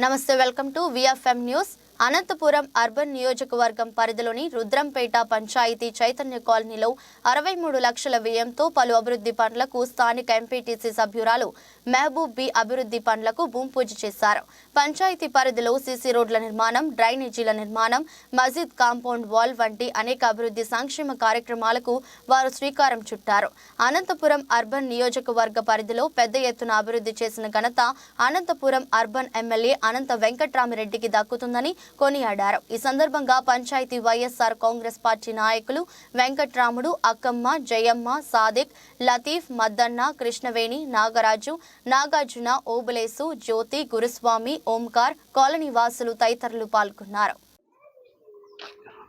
నమస్తే welcome to VFM news Anantapuram urban నియోజకవర్గం పరిధిలోని రుద్రంపేట పంచాయతీ చైతన్య కాలనీలో అరవై మూడు లక్షల వ్యయంతో పలు అభివృద్ధి పనులకు స్థానిక ఎంపీటీసీ సభ్యురాలు మహబూబ్ బి అభివృద్ధి పనులకు భూమి పూజ చేశారు. పంచాయతీ పరిధిలో సీసీ రోడ్ల నిర్మాణం డ్రైనేజీల నిర్మాణం మసీద్ కాంపౌండ్ వాల్ వంటి అనేక అభివృద్ధి సంక్షేమ కార్యక్రమాలకు వారు శ్రీకారం చుట్టారు. అనంతపురం అర్బన్ నియోజకవర్గ పరిధిలో పెద్ద ఎత్తున అభివృద్ధి చేసిన ఘనత అనంతపురం అర్బన్ ఎమ్మెల్యే అనంత వెంకట్రామిరెడ్డికి దక్కుతుందని కొనియాడారు. ఈ సందర్భంగా పంచాయతీ వైఎస్ఆర్ కాంగ్రెస్ పార్టీ నాయకులు వెంకట్రాముడు అక్కమ్మ జయమ్మ సాదిక్ లతీఫ్ మద్దన్న కృష్ణవేణి నాగరాజు నాగార్జున ఓబులేసు జ్యోతి గురుస్వామి ఓంకార్ కాలనీ వాసులు తదితరులు పాల్గొన్నారు.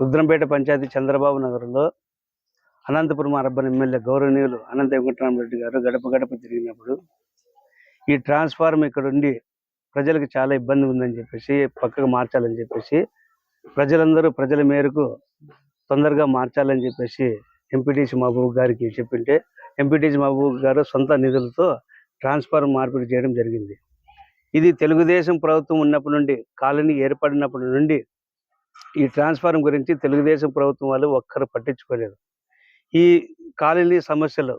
రుద్రంపేట పంచాయతీ చంద్రబాబు నగరంలో అనంతపురం అర్బన్ ఎమ్మెల్యే గౌరవనీయులు అనంత వెంకటరామరెడ్డి గారు గడప గడప తిరిగినప్పుడు ఈ ట్రాన్స్ఫార్మ్ ఇక్కడ ఉండి ప్రజలకు చాలా ఇబ్బంది ఉందని చెప్పేసి పక్కకు మార్చాలని చెప్పేసి ప్రజలందరూ ప్రజల మేరకు తొందరగా మార్చాలని చెప్పేసి ఎంపీటీసీ మహబూబ్ గారికి చెప్పింటే ఎంపీటీసీ మహబూబ్ గారు సొంత నిధులతో ట్రాన్స్ఫార్మర్ మార్పిడి చేయడం జరిగింది. ఇది తెలుగుదేశం ప్రభుత్వం ఉన్నప్పటి నుండి కాలనీ ఏర్పడినప్పటి నుండి ఈ ట్రాన్స్ఫార్మర్ గురించి తెలుగుదేశం ప్రభుత్వం వాళ్ళు ఒక్కరు పట్టించుకోలేదు. ఈ కాలనీ సమస్యలు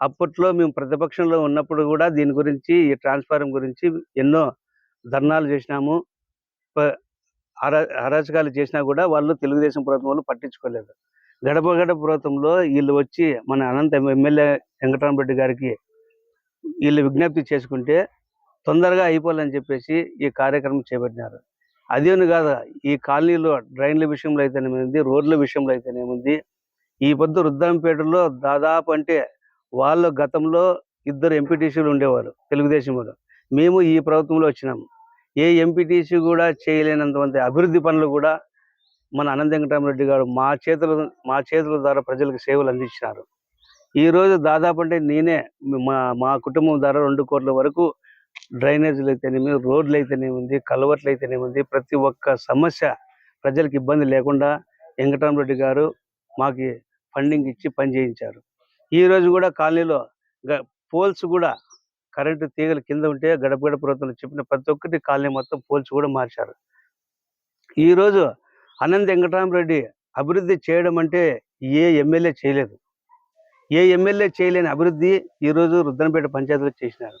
అప్పట్లో మేము ప్రతిపక్షంలో ఉన్నప్పుడు కూడా దీని గురించి ఈ ట్రాన్స్ఫారం గురించి ఎన్నో ధర్నాలు చేసినాము. అరా అరాచకాలు చేసినా కూడా వాళ్ళు తెలుగుదేశం ప్రభుత్వం వాళ్ళు పట్టించుకోలేదు. గడప గడప ప్రభుత్వంలో వీళ్ళు వచ్చి మన అనంత ఎమ్మెల్యే వెంకటరామరెడ్డి గారికి వీళ్ళు విజ్ఞప్తి చేసుకుంటే తొందరగా అయిపోవాలని చెప్పేసి ఈ కార్యక్రమం చేపట్టినారు. అదేను కాదు ఈ కాలనీలో డ్రైన్ల విషయంలో అయితేనేముంది రోడ్ల విషయంలో అయితేనేముంది ఈ పొద్దు రుద్రంపేటలో దాదాపు అంటే వాళ్ళు గతంలో ఇద్దరు ఎంపీటీసీలు ఉండేవారు తెలుగుదేశం వాళ్ళు. మేము ఈ ప్రభుత్వంలో వచ్చినాము ఏ ఎంపీటీసీ కూడా చేయలేనంత అభివృద్ధి పనులు కూడా మన అనంత వెంకటరామరెడ్డి గారు మా చేతుల మా చేతుల ద్వారా ప్రజలకు సేవలు అందించినారు. ఈరోజు దాదాపు అంటే నేనే మా మా కుటుంబం ద్వారా రెండు కోట్ల వరకు డ్రైనేజీలు అయితేనేమి రోడ్లు అయితేనేముంది కలవట్లు అయితేనేముంది ప్రతి ఒక్క సమస్య ప్రజలకు ఇబ్బంది లేకుండా వెంకటరామరెడ్డి గారు మాకు ఫండింగ్ ఇచ్చి పని చేయించారు కూడా కాలనీలో పోల్స్ కూడా కరెంటు తీగలు కింద ఉంటే గడప గడప చెప్పిన ప్రతి ఒక్కటి కాలనీ మొత్తం పోల్చి కూడా మార్చారు. ఈరోజు రోజు అనంత వెంకటరామరెడ్డి అభివృద్ధి చేయడం అంటే ఏ ఎమ్మెల్యే చేయలేదు. ఏ ఎమ్మెల్యే చేయలేని అభివృద్ధి ఈ రోజు రుద్రంపేట పంచాయతీలో చేసినారు.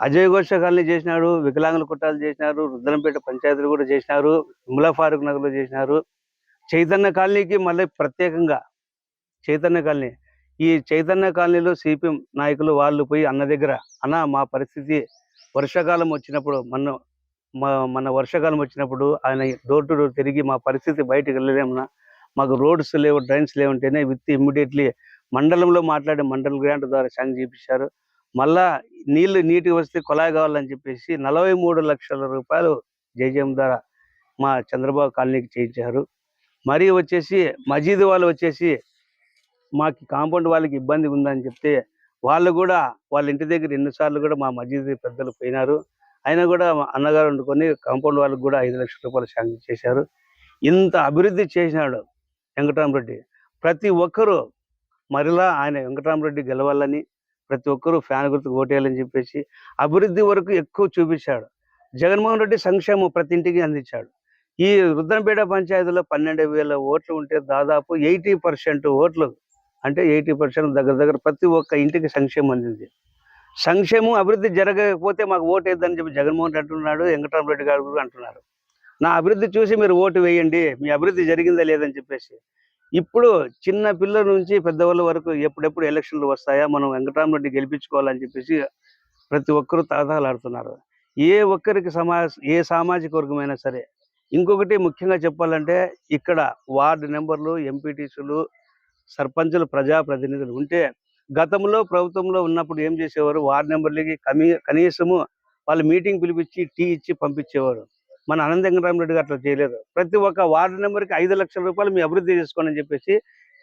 అజయ్ ఘోష కాలనీ చేసినారు వికలాంగుల కుట్టాలు చేసినారు రుద్రంపేట పంచాయతీలు కూడా చేసినారు విమలా ఫారూక్ నగర్లో చేసినారు. చైతన్య కాలనీకి మళ్ళీ ప్రత్యేకంగా చైతన్య కాలనీ ఈ చైతన్య కాలనీలో సిపిఎం నాయకులు వాళ్ళు పోయి అన్న దగ్గర అన్న మా పరిస్థితి వర్షాకాలం వచ్చినప్పుడు మన మా మన వర్షాకాలం వచ్చినప్పుడు ఆయన డోర్ టు డోర్ తిరిగి మా పరిస్థితి బయటకు వెళ్ళలేమన్నా మాకు రోడ్స్ లేవు డ్రైన్స్ లేవంటేనే విత్ ఇమ్మీడియట్లీ మండలంలో మాట్లాడి మండల గ్రాంట్ ద్వారా శాంక్షన్ చేపించారు మళ్ళా నీళ్ళు నీటికి వస్తే కొలాయి కావాలని చెప్పేసి నలభై మూడు లక్షల రూపాయలు జేజేఎం ద్వారా మా చంద్రబాబు కాలనీకి చేయించారు. మరి వచ్చేసి మజీద్ వాళ్ళు వచ్చేసి మాకు కాంపౌండ్ వాళ్ళకి ఇబ్బంది ఉందని చెప్తే వాళ్ళు కూడా వాళ్ళ ఇంటి దగ్గర ఎన్నిసార్లు కూడా మా మజీద్ పెద్దలు పోయినారు. అయినా కూడా మా అన్నగారు వండుకొని కాంపౌండ్ వాళ్ళకి కూడా ఐదు లక్షల రూపాయలు శాంక్షన్ చేశారు. ఇంత అభివృద్ధి చేసినాడు వెంకటరామరెడ్డి. ప్రతి ఒక్కరూ మరలా ఆయన వెంకటరామరెడ్డి గెలవాలని ప్రతి ఒక్కరూ ఫ్యాన్ గుర్తుకు ఓటేయాలని చెప్పేసి అభివృద్ధి వరకు ఎక్కువ చూపించాడు. జగన్మోహన్ రెడ్డి సంక్షేమం ప్రతి ఇంటికి అందించాడు. ఈ రుద్రంపేట పంచాయతీలో పన్నెండు వేల ఓట్లు ఉంటే దాదాపు ఎయిటీ పర్సెంట్ ఓట్లు అంటే ఎయిటీ పర్సెంట్ దగ్గర దగ్గర ప్రతి ఒక్క ఇంటికి సంక్షేమం అందింది. సంక్షేమం అభివృద్ధి జరగకపోతే మాకు ఓటు వేద్దని చెప్పి జగన్మోహన్ రెడ్డి అంటున్నాడు వెంకటరామరెడ్డి గారు కూడా అంటున్నారు. నా అభివృద్ధి చూసి మీరు ఓటు వేయండి మీ అభివృద్ధి జరిగిందా లేదని చెప్పేసి. ఇప్పుడు చిన్న పిల్లల నుంచి పెద్దవాళ్ళ వరకు ఎప్పుడెప్పుడు ఎలక్షన్లు వస్తాయా మనం వెంకటరామరెడ్డి గెలిపించుకోవాలని చెప్పేసి ప్రతి ఒక్కరూ తహతహలాడుతున్నారు. ఏ ఒక్కరికి సమా ఏ సామాజిక వర్గమైనా సరే ఇంకొకటి ముఖ్యంగా చెప్పాలంటే ఇక్కడ వార్డు నెంబర్లు ఎంపీటీసీలు సర్పంచులు ప్రజాప్రతినిధులు ఉంటే గతంలో ప్రభుత్వంలో ఉన్నప్పుడు ఏం చేసేవారు? వార్డు నెంబర్లకి కమీ కనీసము వాళ్ళు మీటింగ్ పిలిపించి టీ ఇచ్చి పంపించేవారు. మన అనంత గారు అట్లా చేయలేదు. ప్రతి ఒక్క వార్డు నెంబర్కి ఐదు లక్షల రూపాయలు మీ అభివృద్ధి చేసుకోండి అని చెప్పేసి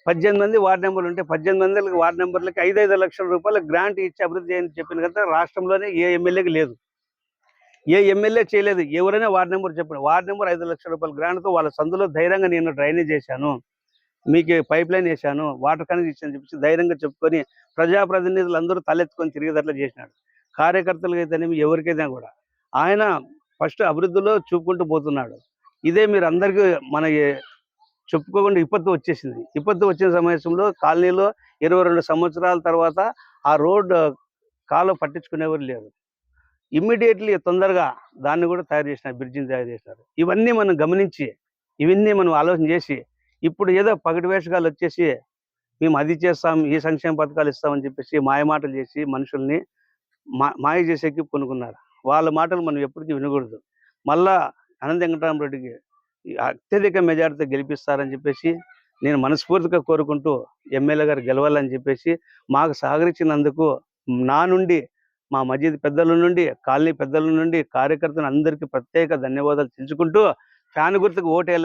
పద్దెనిమిది మంది వార్డు నెంబర్లు ఉంటే పద్దెనిమిది మందికి వార్డు నెంబర్లకి ఐదు ఐదు లక్షల రూపాయలు గ్రాంట్ ఇచ్చి అభివృద్ధి చేయని చెప్పిన కదా రాష్ట్రంలోనే ఏ ఎమ్మెల్యేకి లేదు. ఏ ఎమ్మెల్యే చేయలేదు. ఎవరైనా వార్డు నెంబర్ చెప్పండి. వార్డు నెంబర్ ఐదు లక్షల రూపాయల గ్రాంట్తో వాళ్ళ సందులో ధైర్యంగా నేను డ్రైనేజ్ చేశాను. మీకు పైప్ లైన్ వేశాను వాటర్ కనెక్ట్ ఇచ్చాను చెప్పేసి ధైర్యంగా చెప్పుకొని ప్రజాప్రతినిధులు అందరూ తలెత్తుకొని తిరిగేటట్లు చేసినాడు. కార్యకర్తలకు అయితేనేమి ఎవరికైనా కూడా. ఆయన ఫస్ట్ అభివృద్ధిలో చూపుకుంటూ పోతున్నాడు. ఇదే మీరు అందరికీ మన చెప్పుకోకుండా విపత్తు వచ్చేసింది. విపత్తు వచ్చిన సమయంలో కాలనీలో ఇరవై రెండు సంవత్సరాల తర్వాత ఆ రోడ్డు కాలు పట్టించుకునేవారు లేరు. ఇమ్మీడియట్లీ తొందరగా దాన్ని కూడా తయారు చేసినారు బ్రిడ్జిని తయారు చేసినారు. ఇవన్నీ మనం గమనించి ఇవన్నీ మనం ఆలోచన చేసి ఇప్పుడు ఏదో పగటి వేషగాలు వచ్చేసి మేము అది చేస్తాం ఈ సంక్షేమ పథకాలు ఇస్తామని చెప్పేసి మాయ మాటలు చేసి మనుషుల్ని మా మాయ చేసేకి పొనుకున్నారు వాళ్ళ మాటలు మనం ఎప్పటికీ వినకూడదు. మళ్ళా అనంత వెంకటరామరెడ్డికి అత్యధిక మెజార్టీతో గెలిపిస్తారని చెప్పేసి నేను మనస్ఫూర్తిగా కోరుకుంటూ ఎమ్మెల్యే గారు గెలవాలని చెప్పేసి మాకు సహకరించినందుకు నా నుండి మా మజీద్ పెద్దల నుండి కాలనీ పెద్దల నుండి కార్యకర్తలు అందరికీ ప్రత్యేక ధన్యవాదాలు తెలుసుకుంటూ ఫ్యాన్ గుర్తుకు ఓటేయాలి